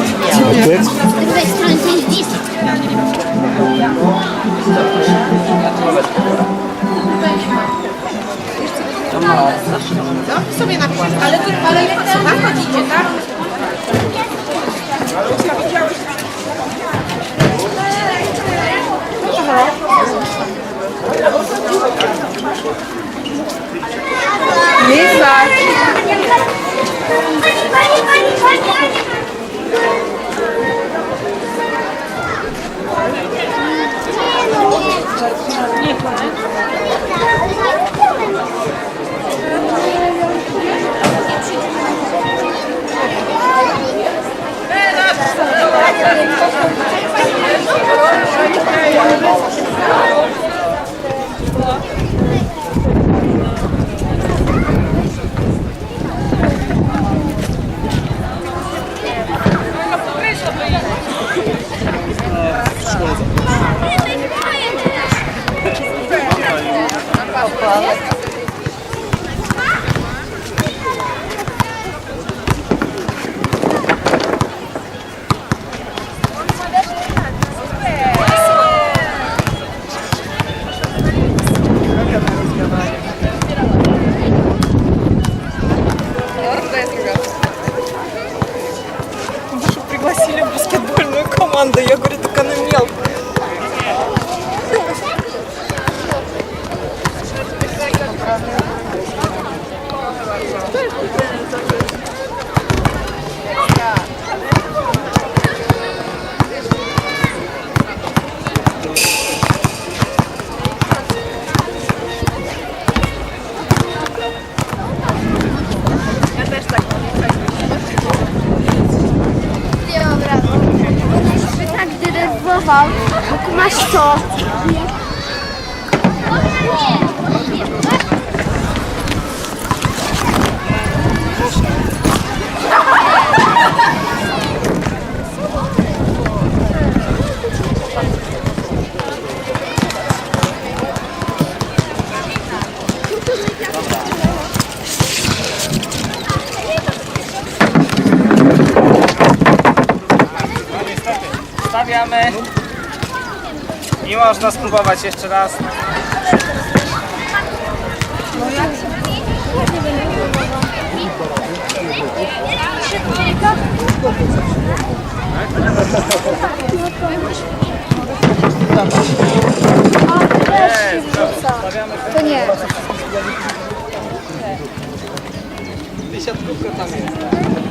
Отец? Z drugiej strony to jest dziś. sobie nakłada. Ale wy, ale co, tak chodzicie, tak? Niye команду. Я говорю, так она мелкая. Można spróbować jeszcze raz. To nie. Dziesiątkówka tam jest.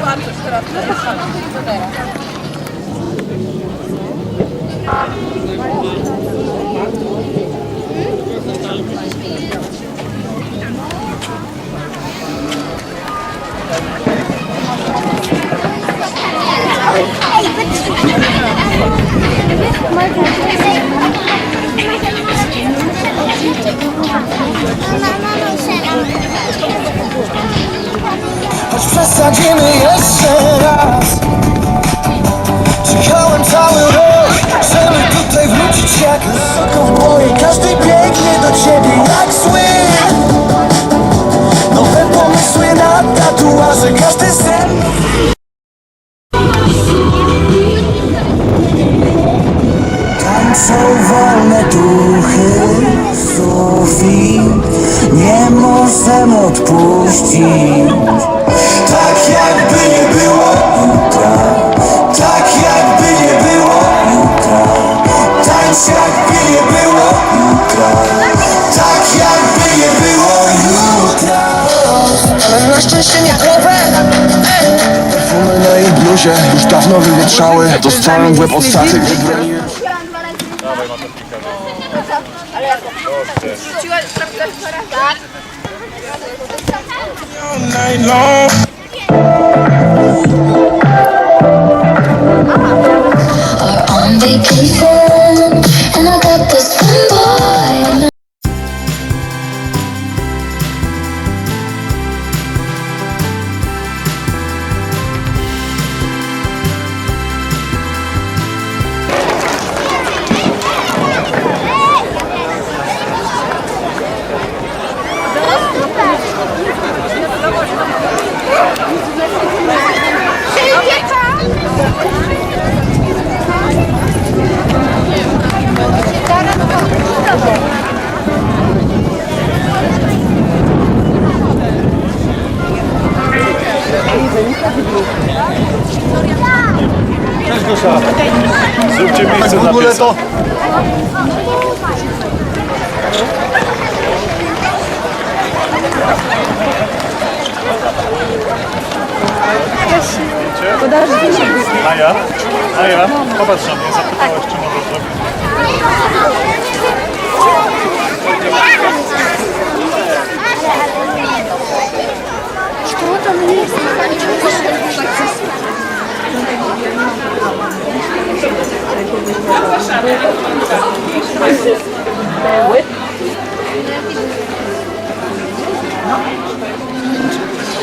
zobaczysz teraz, co jest teraz. Mama, mama, mama, mama, mama, Marta, przesadzimy jeszcze raz. Czekałem cały rok, żeby tutaj wrócić jak wysoko w boje Każdy biegnie do ciebie jak zły. Nowe pomysły na tatuaże, każdy sen. Tańczą wolne duchy Sofii Nie możemy odpuścić bluzie już dawno wywietrzały Dostałem w łeb od staty, night long Aja, Aja, popatrz na mnie, zapytałaś, czy możesz zrobić.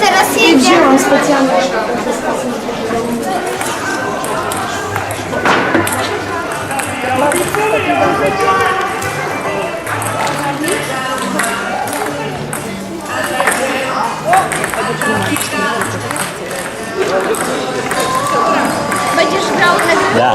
Teraz jedzie. on specjalnie? Będziesz grał na Ja.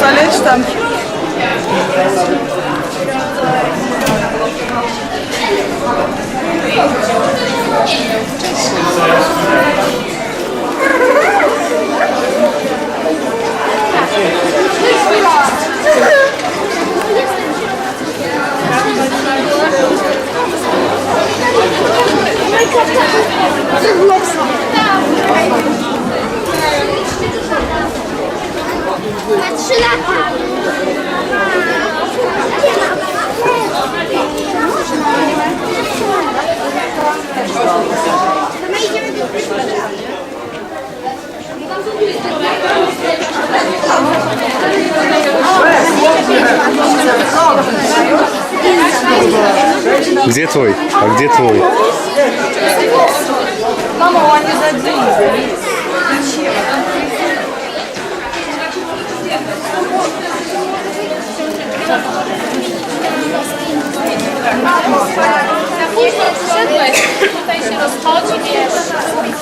Солять штанги.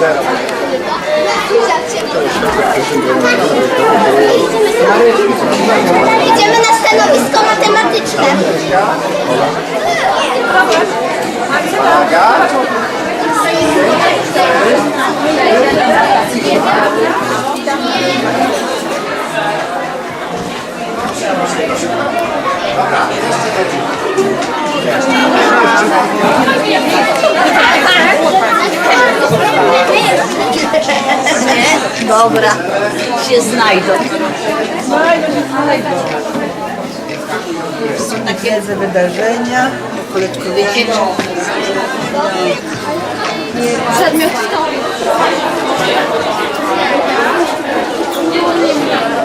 zaraz. Idziemy na stanowisko matematyczne. Dobra, się znajdą. Są takie wydarzenia, koleczkowiecie. Przedmiot Na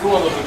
сторону.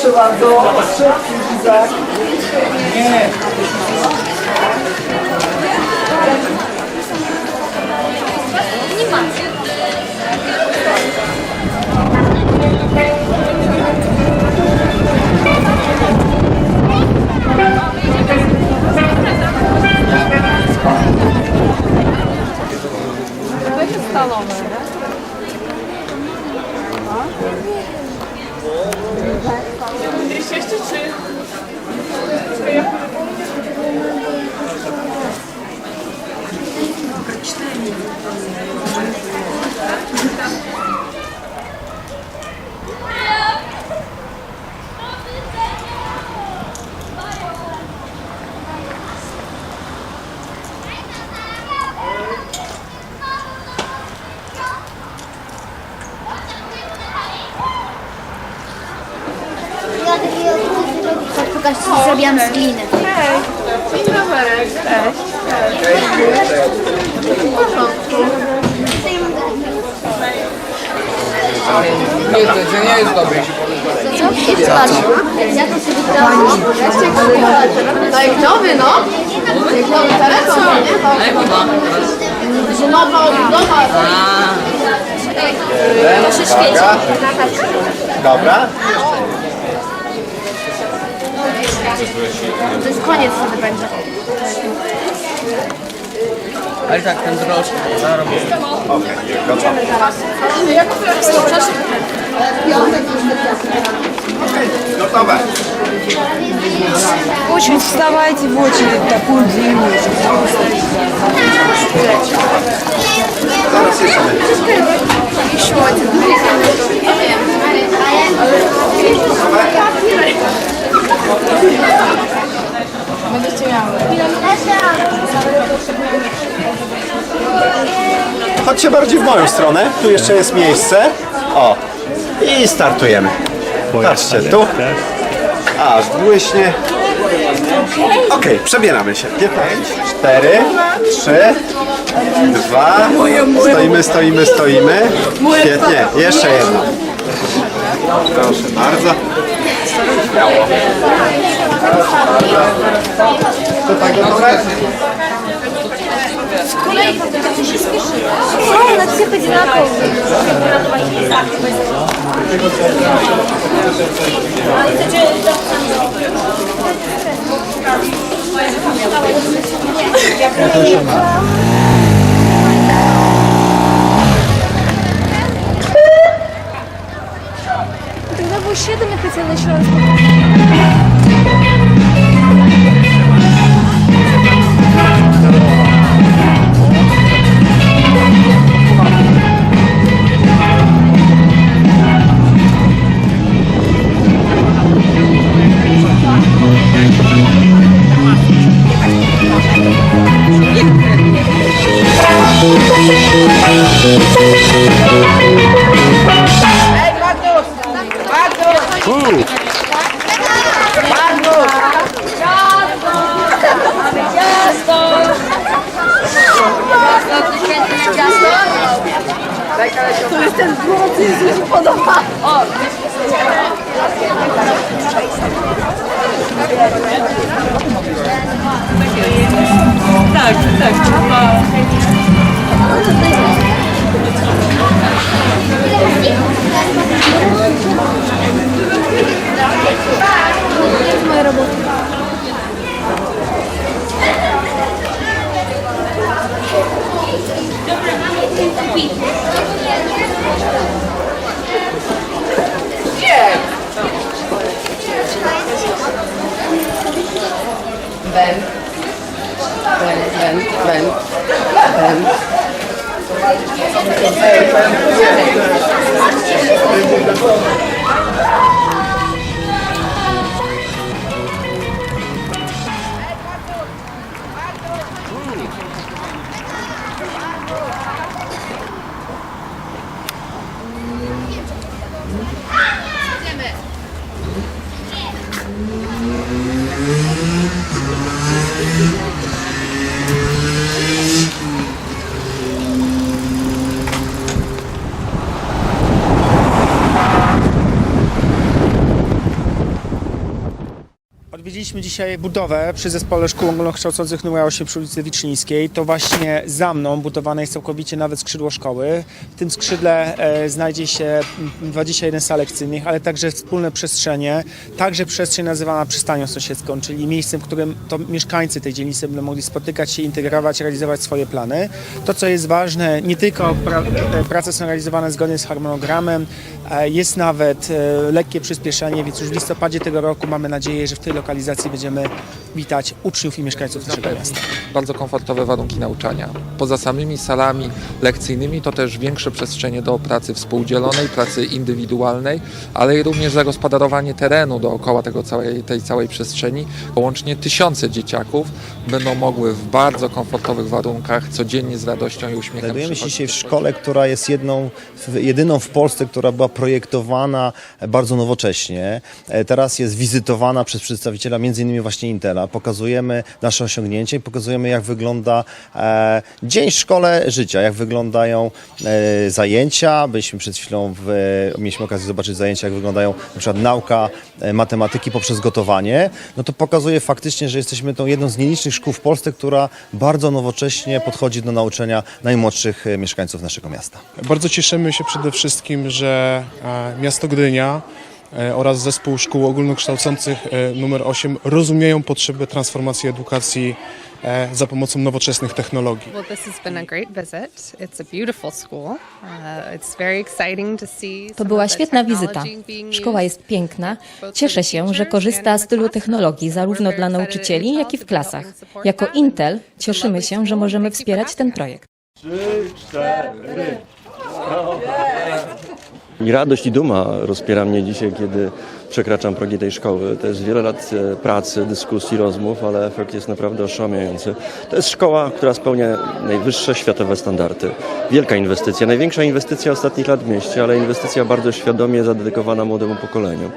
Proszę bardzo, szybki Izak. Nie. Jeszcze czy... Pokaż, co zrobiłam z gliny. Nie, to, nie jest dobre. Zobacz, ja to sobie dałam. To jak nowy, no. Jak nowy telefon, nie? To nowa odbudowa. To się świeci. Dobra. To jest koniec wtedy będzie. Ale tak, ten drożdż zarobię. Okej, dobra. Gotowe. Очень вставайте в очередь такую длинную, чтобы там стоять. Zaraz jeszcze będzie. Еще один. Chodźcie bardziej w moją stronę, tu jeszcze jest miejsce. O, i startujemy. Patrzcie, tu. Aż błyśnie. Okej, przebieramy się. 5, 4, 3, 2. Stoimy, stoimy, stoimy. Świetnie, jeszcze jedno. Proszę bardzo. To tak dobre? W kolei to się spieszyło. Są na wszystkich jednakowo. Ale to dzieje się tam. Ja proszę. insurance Tu jesteś błąd i mi się podoba. O! Tak, tak, chyba. To jest moja robota. Kupi. Nie. Ben. Ben, ben, ben, ben. ben. Odwiedziliśmy dzisiaj budowę przy Zespole Szkół Ogólnokształcących nr 8 przy ulicy Wiczlińskiej. To właśnie za mną budowane jest całkowicie nawet skrzydło szkoły. W tym skrzydle e, znajdzie się mm, 21 sal lekcyjnych, ale także wspólne przestrzenie, także przestrzeń nazywana przystanią sąsiedzką, czyli miejscem, w którym to mieszkańcy tej dzielnicy będą mogli spotykać się, integrować, realizować swoje plany. To, co jest ważne, nie tylko pra, prace są realizowane zgodnie z harmonogramem, e, jest nawet e, lekkie przyspieszenie, więc już w listopadzie tego roku mamy nadzieję, że w tej lokalizacji będziemy witać uczniów i mieszkańców naszego miasta. bardzo komfortowe warunki nauczania. Poza samymi salami lekcyjnymi to też większe przestrzenie do pracy współdzielonej, pracy indywidualnej, ale i również zagospodarowanie terenu dookoła tego całej, tej całej przestrzeni. Łącznie tysiące dzieciaków będą mogły w bardzo komfortowych warunkach codziennie z radością i uśmiechem Znajdujemy się dzisiaj w szkole, która jest jedną, jedyną w Polsce, która była projektowana bardzo nowocześnie. E, Teraz jest wizytowana przez przedstawiciela m.in. właśnie Intela. Pokazujemy nasze osiągnięcia i pokazujemy jak wygląda e, dzień w szkole życia, jak wyglądają e, zajęcia. Byliśmy przed chwilą, w, mieliśmy okazję zobaczyć zajęcia, jak wyglądają na przykład nauka e, matematyki poprzez gotowanie. No to pokazuje faktycznie, że jesteśmy tą jedną z nielicznych szkół w Polsce, która bardzo nowocześnie podchodzi do nauczania najmłodszych e, mieszkańców naszego miasta. Bardzo cieszymy się przede wszystkim, że e, miasto Gdynia oraz Zespół Szkół Ogólnokształcących e, numer 8 rozumieją potrzebę transformacji edukacji e, za pomocą nowoczesnych technologii. Well, this has been a great visit. It's a beautiful school. Uh, it's very exciting to see. To była świetna wizyta. Szkoła jest piękna. Cieszę się, że korzysta z tylu technologii zarówno dla nauczycieli, jak i w klasach. Jako Intel cieszymy się, że możemy wspierać ten projekt. I radość i duma rozpiera mnie dzisiaj, kiedy przekraczam progi tej szkoły. To jest wiele lat e, pracy, dyskusji, rozmów, ale efekt jest naprawdę oszałamiający. To jest szkoła, która spełnia najwyższe światowe standardy. Wielka inwestycja, największa inwestycja ostatnich lat w mieście, ale inwestycja bardzo świadomie zadedykowana młodemu pokoleniu.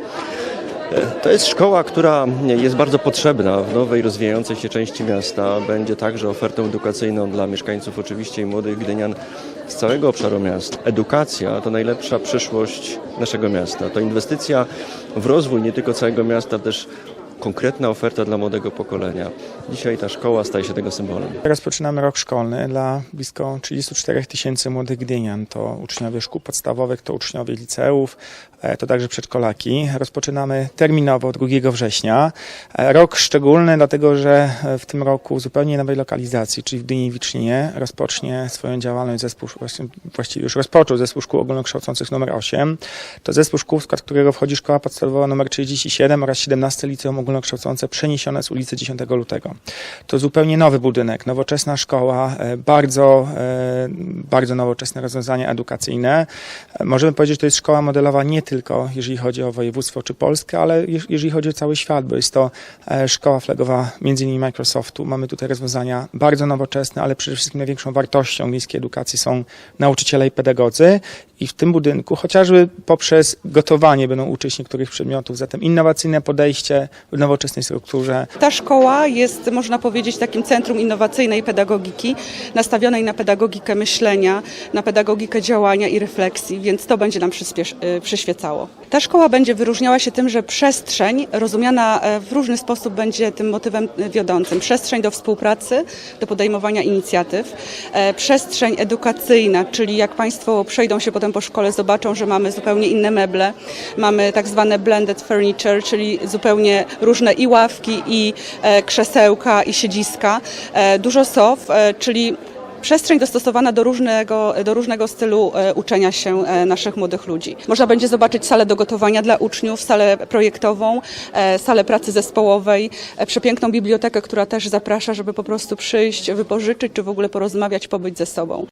E, To jest szkoła, która jest bardzo potrzebna w nowej, rozwijającej się części miasta. Będzie także ofertą edukacyjną dla mieszkańców oczywiście i młodych gdynian z całego obszaru miasta. Edukacja to najlepsza przyszłość naszego miasta. To inwestycja w rozwój nie tylko całego miasta, też konkretna oferta dla młodego pokolenia. Dzisiaj ta szkoła staje się tego symbolem. Rozpoczynamy rok szkolny dla blisko 34 tysięcy młodych gdynian. To uczniowie szkół podstawowych, to uczniowie liceów, to także przedszkolaki. Rozpoczynamy terminowo 2 września. E, Rok szczególny, dlatego że e, w tym roku zupełnie nowej lokalizacji, czyli w Gdyni i Wiczninie, rozpocznie swoją działalność zespół, właściwie już rozpoczął zespół szkół ogólnokształcących numer 8. To zespół szkół, w skład którego wchodzi szkoła podstawowa numer 37 oraz 17 liceum ogólnokształcące przeniesione z ulicy 10 lutego. To zupełnie nowy budynek, nowoczesna szkoła, e, bardzo, e, bardzo nowoczesne rozwiązania edukacyjne. E, Możemy powiedzieć, że to jest szkoła modelowa nie tylko jeżeli chodzi o województwo czy Polskę, ale jeż- jeżeli chodzi o cały świat, bo jest to e, szkoła flagowa między innymi Microsoftu. Mamy tutaj rozwiązania bardzo nowoczesne, ale przede wszystkim największą wartością miejskiej edukacji są nauczyciele i pedagodzy. I w tym budynku, chociażby poprzez gotowanie będą uczyć niektórych przedmiotów, zatem innowacyjne podejście w nowoczesnej strukturze, Ta szkoła jest, można powiedzieć, takim centrum innowacyjnej pedagogiki, nastawionej na pedagogikę myślenia, na pedagogikę działania i refleksji, więc to będzie nam przyspiesz- Ta szkoła będzie wyróżniała się tym, że przestrzeń rozumiana e, w różny sposób będzie tym motywem e, wiodącym. Przestrzeń do współpracy, do podejmowania inicjatyw, e, przestrzeń edukacyjna, czyli jak Państwo przejdą się potem po szkole, zobaczą, że mamy zupełnie inne meble, mamy tak zwane blended furniture, czyli zupełnie różne i ławki, i krzesełka, i siedziska, dużo sof, czyli przestrzeń dostosowana do różnego, do różnego stylu e, uczenia się e, naszych młodych ludzi. Można będzie zobaczyć salę do gotowania dla uczniów, salę projektową, e, salę pracy zespołowej, przepiękną bibliotekę, która też zaprasza, żeby po prostu przyjść, wypożyczyć, czy w ogóle porozmawiać, pobyć ze sobą.